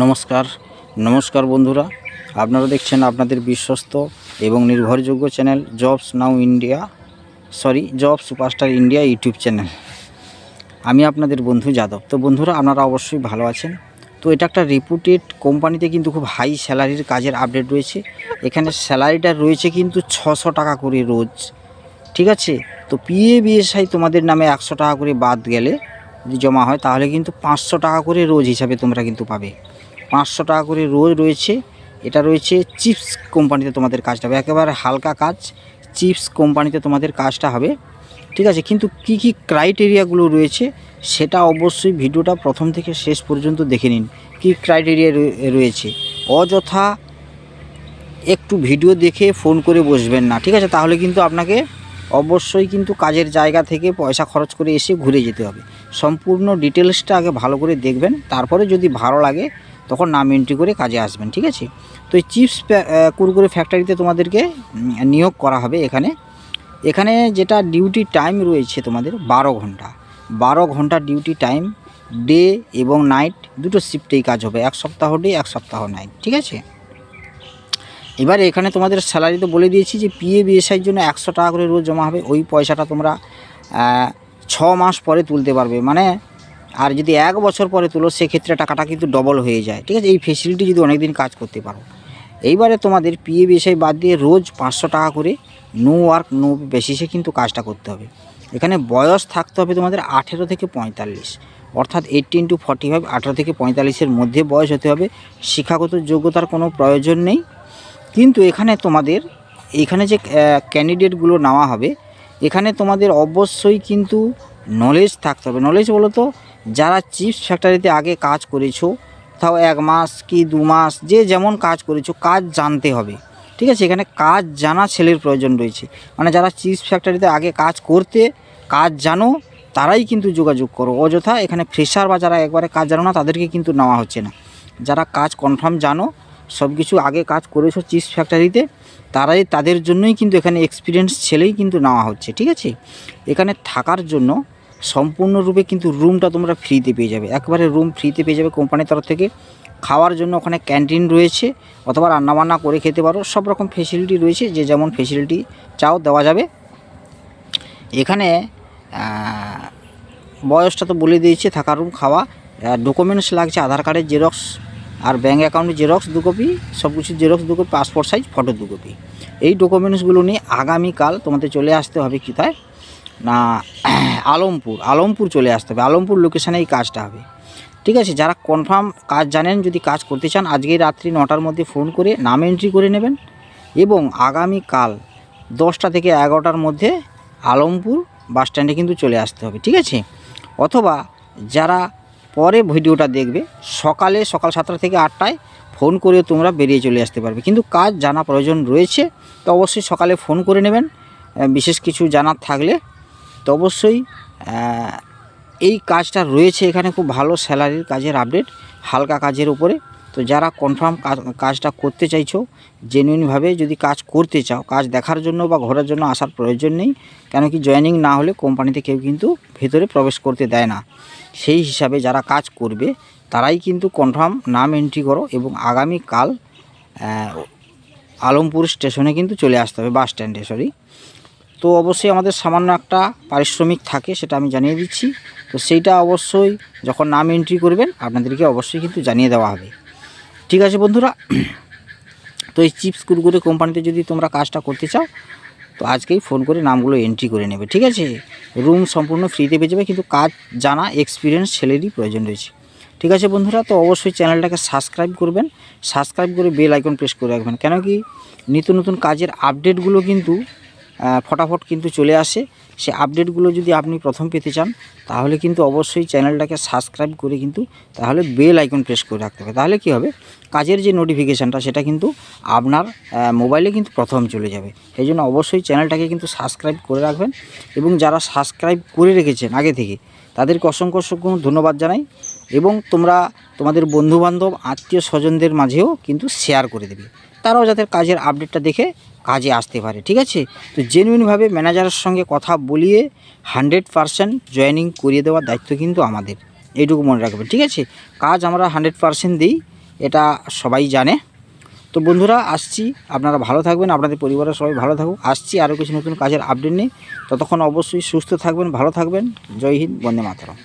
নমস্কার নমস্কার বন্ধুরা। আপনারা দেখছেন আপনাদের বিশ্বস্ত এবং নির্ভরযোগ্য channel jobs now India, sorry job superstar India YouTube channel. আমি আপনাদের বন্ধু যাদব। তো বন্ধুরা, আপনারা অবশ্যই ভালো আছেন। তো এটা একটা রিপুটেড কোম্পানিতে কিন্তু খুব হাই স্যালারির কাজের আপডেট রয়েছে। এখানে স্যালারিটা রয়েছে কিন্তু ছশো টাকা করে রোজ। ঠিক আছে? তো পিএ বিএসআই তোমাদের নামে একশো টাকা করে বাদ গেলে জমা হয়, তাহলে কিন্তু পাঁচশো টাকা করে রোজ হিসাবে তোমরা কিন্তু পাবে। পাঁচশো টাকা করে রোজ রয়েছে, এটা রয়েছে চিপস কোম্পানিতে তোমাদের কাজটা হবে। একেবারে হালকা কাজ, চিপস কোম্পানিতে তোমাদের কাজটা হবে। ঠিক আছে, কিন্তু কি কি ক্রাইটেরিয়াগুলো রয়েছে, সেটা অবশ্যই ভিডিওটা প্রথম থেকে শেষ পর্যন্ত দেখে নিন, কী ক্রাইটেরিয়া রয়েছে। অযথা একটু ভিডিও দেখে ফোন করে বসবেন না। ঠিক আছে, তাহলে কিন্তু আপনাকে অবশ্যই কিন্তু কাজের জায়গা থেকে পয়সা খরচ করে এসে ঘুরে যেতে হবে। সম্পূর্ণ ডিটেলসটা আগে ভালো করে দেখবেন, তারপরে যদি ভালো লাগে তখন নাম এন্ট্রি করে কাজে আসবেন, ঠিক আছে? তো এই চিপস কুরকুরে ফ্যাক্টরিতে তোমাদেরকে নিয়োগ করা হবে এখানে। এখানে যেটা ডিউটি টাইম রয়েছে তোমাদের, বারো ঘণ্টা। বারো ঘণ্টা ডিউটি টাইম ডে এবং নাইট দুটো শিফটেই কাজ হবে, এক সপ্তাহ ডে এক সপ্তাহ নাইট ঠিক আছে? এবারে এখানে তোমাদের স্যালারি তো বলে দিয়েছি যে পিএ বিএসআইয়ের জন্য একশো টাকা করে রোজ জমা হবে। ওই পয়সাটা তোমরা ছ মাস পরে তুলতে পারবে। মানে আর যদি এক বছর পরে তুলো, সেক্ষেত্রে টাকাটা কিন্তু ডবল হয়ে যায়। ঠিক আছে? এই ফেসিলিটি যদি অনেক দিন কাজ করতে পারো। এইবারে তোমাদের পিএ বিএসআই বাদ দিয়ে রোজ পাঁচশো টাকা করে নো ওয়ার্ক নো বেসিসে কিন্তু কাজটা করতে হবে। এখানে বয়স থাকতে হবে তোমাদের আঠেরো থেকে পঁয়তাল্লিশ। অর্থাৎ এইটিন টু ফর্টি ফাইভ আঠেরো থেকে পঁয়তাল্লিশের মধ্যে বয়স হতে হবে। শিক্ষাগত যোগ্যতার কোনো প্রয়োজন নেই। কিন্তু এখানে তোমাদের, এখানে যে ক্যান্ডিডেটগুলো নেওয়া হবে, এখানে তোমাদের অবশ্যই কিন্তু নলেজ থাকতে হবে। নলেজ বলো তো যারা চিপস ফ্যাক্টরিতে আগে কাজ করেছ, তাও এক মাস কি দু মাস, যে যেমন কাজ করেছ, কাজ জানতে হবে। ঠিক আছে? এখানে কাজ জানা ছেলের প্রয়োজন রয়েছে। মানে যারা চিপস ফ্যাক্টরিতে আগে কাজ করতে, কাজ জানো, তারাই কিন্তু যোগাযোগ করো। অযথা এখানে ফ্রেশার বা যারা একবারে কাজ জানো না, তাদেরকে কিন্তু নেওয়া হচ্ছে না। যারা কাজ কনফার্ম জানো সব কিছু আগে কাজ করেছ চিপস ফ্যাক্টরিতে তারাই তাদের জন্যই কিন্তু এখানে এক্সপিরিয়েন্স ছেলেই কিন্তু নেওয়া হচ্ছে, ঠিক আছে? এখানে থাকার জন্য সম্পূর্ণরূপে কিন্তু রুমটা তোমরা ফ্রিতে পেয়ে যাবে। একবারে রুম ফ্রিতে পেয়ে যাবে কোম্পানির তরফ থেকে। খাওয়ার জন্য ওখানে ক্যান্টিন রয়েছে, অথবা রান্নাবান্না করে খেতে পারো, সব রকম ফেসিলিটি রয়েছে, যে যেমন ফেসিলিটি চাও দেওয়া যাবে। এখানে বয়সটা তো বলে দিয়েছে, থাকার রুম খাওয়া। ডকুমেন্টস লাগছে, আধার কার্ডের জেরক্স আর ব্যাঙ্ক অ্যাকাউন্টের জেরক্স দু কপি সব কিছু জেরক্স দু কপি পাসপোর্ট সাইজ ফটো দু কপি এই ডকুমেন্টসগুলো নিয়ে আগামীকাল তোমাদের চলে আসতে হবে কোথায় না, আলমপুর আলমপুর চলে আসতে হবে। আলমপুর লোকেশানে এই কাজটা হবে। ঠিক আছে, যারা কনফার্ম কাজ জানেন, যদি কাজ করতে চান, আজকে রাত্রি নটার মধ্যে ফোন করে, নাম এন্ট্রি করে নেবেন এবং আগামীকাল দশটা থেকে এগারোটার মধ্যে আলমপুর বাস স্ট্যান্ডে কিন্তু চলে আসতে হবে। ঠিক আছে? অথবা যারা পরে ভিডিওটা দেখবে। সকালে সকাল সাতটা থেকে আটটায় ফোন করে তোমরা বেরিয়ে চলে আসতে পারবে। কিন্তু কাজ জানা প্রয়োজন রয়েছে, তো অবশ্যই সকালে ফোন করে নেবেন। বিশেষ কিছু জানার থাকলে তো অবশ্যই এই কাজটা রয়েছে এখানে খুব ভালো স্যালারির কাজের আপডেট, হালকা কাজের উপরে। তো যারা কনফার্ম কাজটা করতে চাইছো জেনুইনভাবে যদি কাজ করতে চাও, কাজ দেখার জন্য বা ঘোরার জন্য আসার প্রয়োজন নেই, কেন কি জয়েনিং না হলে কোম্পানিতে কেউ কিন্তু ভেতরে প্রবেশ করতে দেয় না। সেই হিসাবে যারা কাজ করবে, তারাই কিন্তু কনফার্ম নাম এন্ট্রি করো এবং আগামীকাল আলমপুর স্টেশনে কিন্তু চলে আসতে হবে বাস স্ট্যান্ডে সরি তো অবশ্যই আমাদের সামান্য একটা পারিশ্রমিক থাকে, সেটা আমি জানিয়ে দিচ্ছি। তো সেইটা অবশ্যই যখন নাম এন্ট্রি করবেন, আপনাদেরকে অবশ্যই কিন্তু জানিয়ে দেওয়া হবে। ঠিক আছে বন্ধুরা, তো এই চিপস কুরকুরে কোম্পানিতে যদি তোমরা কাজটা করতে চাও, তো আজকেই ফোন করে নামগুলো এন্ট্রি করে নেবে, ঠিক আছে? রুম সম্পূর্ণ ফ্রিতে পেয়ে যাবে, কিন্তু কাজ জানা এক্সপিরিয়েন্স ছেলেরই প্রয়োজন রয়েছে। ঠিক আছে বন্ধুরা, তো অবশ্যই চ্যানেলটাকে সাবস্ক্রাইব করবেন সাবস্ক্রাইব করে বেল আইকন প্রেস করে রাখবেন। কেন কি? নিত্য নতুন কাজের আপডেটগুলো কিন্তু ফটাফট কিন্তু চলে আসে। সে আপডেটগুলো যদি আপনি প্রথম পেতে চান, তাহলে কিন্তু অবশ্যই চ্যানেলটাকে সাবস্ক্রাইব করে কিন্তু তাহলে বেল আইকন প্রেস করে রাখতে হবে। তাহলে কি হবে? কাজের যে নোটিফিকেশানটা সেটা কিন্তু আপনার মোবাইলে কিন্তু প্রথম চলে যাবে। সেই জন্য অবশ্যই চ্যানেলটাকে কিন্তু সাবস্ক্রাইব করে রাখবেন এবং যারা সাবস্ক্রাইব করে রেখেছেন আগে থেকে, তাদেরকে অসংখ্য অসংখ্য ধন্যবাদ জানাই এবং তোমরা তোমাদের বন্ধুবান্ধব আত্মীয় স্বজনদের মাঝেও কিন্তু শেয়ার করে দেবে। তারাও যাতে কাজের আপডেটটা দেখে কাজে আসতে পারে, ঠিক আছে? তো জেনুইনভাবে ম্যানেজারের সঙ্গে কথা বলিয়ে হান্ড্রেড পারসেন্ট জয়েনিং করিয়ে দেওয়ার দায়িত্ব কিন্তু আমাদের। এইটুকু মনে রাখবেন ঠিক আছে? কাজ আমরা হান্ড্রেড পারসেন্ট দিই, এটা সবাই জানে। তো বন্ধুরা, আসছি। আপনারা ভালো থাকবেন, আপনাদের পরিবারের সবাই ভালো থাকুক। আসছি, আরও কিছু নতুন কাজের আপডেট নেই ততক্ষণ অবশ্যই সুস্থ থাকবেন, ভালো থাকবেন। জয় হিন্দ, বন্দে মাতরম।